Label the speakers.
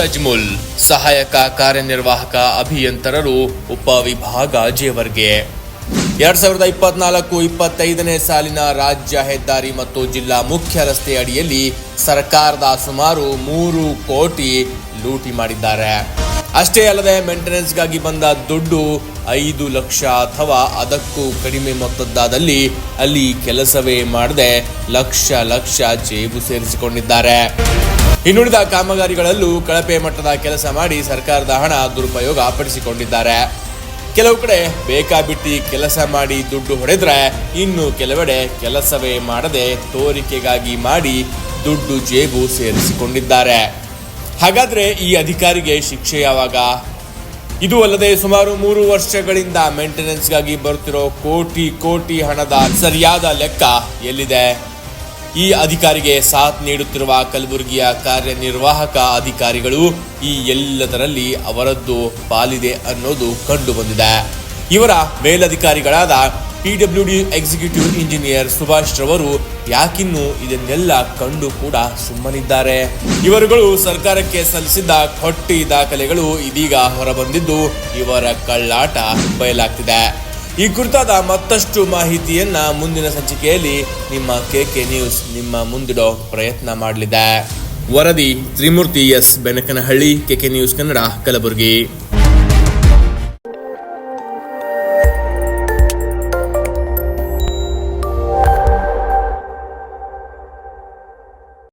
Speaker 1: ತಜ್ಮುಲ್ ಸಹಾಯಕ ಕಾರ್ಯನಿರ್ವಾಹಕ ಅಭಿಯಂತರರು ಉಪವಿಭಾಗ ಜೇವರ್ಗೆ. ಎರಡ್ ಸಾವಿರದ ಇಪ್ಪತ್ನಾಲ್ಕು ಇಪ್ಪತ್ತೈದನೇ ಸಾಲಿನ ರಾಜ್ಯ ಹೆದ್ದಾರಿ ಮತ್ತು ಜಿಲ್ಲಾ ಮುಖ್ಯ ರಸ್ತೆ ಅಡಿಯಲ್ಲಿ ಸರ್ಕಾರದ ಸುಮಾರು ಮೂರು ಕೋಟಿ ಲೂಟಿ ಮಾಡಿದ್ದಾರೆ. ಅಷ್ಟೇ ಅಲ್ಲದೆ ಮೇಂಟೆನೆನ್ಸ್ಗಾಗಿ ಬಂದ ದುಡ್ಡು ಐದು ಲಕ್ಷ ಅಥವಾ ಅದಕ್ಕೂ ಕಡಿಮೆ ಮೊತ್ತದ್ದಾದಲ್ಲಿ ಅಲ್ಲಿ ಕೆಲಸವೇ ಮಾಡದೆ ಲಕ್ಷ ಲಕ್ಷ ಜೇಬು ಸೇರಿಸಿಕೊಂಡಿದ್ದಾರೆ. ಇನ್ನುಳಿದ ಕಾಮಗಾರಿಗಳಲ್ಲೂ ಕಳಪೆ ಮಟ್ಟದ ಕೆಲಸ ಮಾಡಿ ಸರ್ಕಾರದ ಹಣ ದುರುಪಯೋಗ ಪಡಿಸಿಕೊಂಡಿದ್ದಾರೆ. ಕೆಲವು ಕಡೆ ಬೇಕಾಬಿಟ್ಟಿ ಕೆಲಸ ಮಾಡಿ ದುಡ್ಡು ಹೊಡೆದ್ರೆ ಇನ್ನು ಕೆಲವೆಡೆ ಕೆಲಸವೇ ಮಾಡದೆ ತೋರಿಕೆಗಾಗಿ ಮಾಡಿ ದುಡ್ಡು ಜೇಬು ಸೇರಿಸಿಕೊಂಡಿದ್ದಾರೆ. ಹಾಗಾದ್ರೆ ಈ ಅಧಿಕಾರಿಗೆ ಶಿಕ್ಷೆ ಯಾವಾಗ? ಇದು ಅಲ್ಲದೆ ಸುಮಾರು ಮೂರು ವರ್ಷಗಳಿಂದ ಮೇಂಟೆನೆನ್ಸ್ಗಾಗಿ ಬರುತ್ತಿರೋ ಕೋಟಿ ಕೋಟಿ ಹಣದ ಸರಿಯಾದ ಲೆಕ್ಕ ಎಲ್ಲಿದೆ? ಈ ಅಧಿಕಾರಿಗೆ ಸಾಥ್ ನೀಡುತ್ತಿರುವ ಕಲಬುರಗಿಯ ಕಾರ್ಯನಿರ್ವಾಹಕ ಅಧಿಕಾರಿಗಳು ಈ ಎಲ್ಲದರಲ್ಲಿ ಅವರದ್ದು ಪಾಲಿದೆ ಅನ್ನೋದು ಕಂಡು ಬಂದಿದೆ ಇವರ ಮೇಲಧಿಕಾರಿಗಳಾದ P W D executive engineer Subhash ರವರು ಯಾಕಿನ್ನೂ ಇದನ್ನೆಲ್ಲ ಕಂಡು ಕೂಡ ಸುಮ್ಮನಿದ್ದಾರೆ. ಇವರುಗಳು ಸರ್ಕಾರಕ್ಕೆ ಸಲ್ಲಿಸಿದ್ದ ಕೊಟ್ಟಿ ದಾಖಲೆಗಳು ಇದೀಗ ಹೊರಬಂದಿದ್ದು ಇವರ ಕಳ್ಳಾಟ ಬಯಲಾಗ್ತಿದೆ. ಈ ಕುರಿತಾದ ಮತ್ತಷ್ಟು ಮಾಹಿತಿಯನ್ನ ಮುಂದಿನ ಸಂಚಿಕೆಯಲ್ಲಿ ನಿಮ್ಮ ಕೆಕೆ ನ್ಯೂಸ್ ನಿಮ್ಮ ಮುಂದಿಡೋ ಪ್ರಯತ್ನ ಮಾಡಲಿದೆ. ವರದಿ Trimurthy S. Benakanahalli KK news Kannada, Kalaburagi.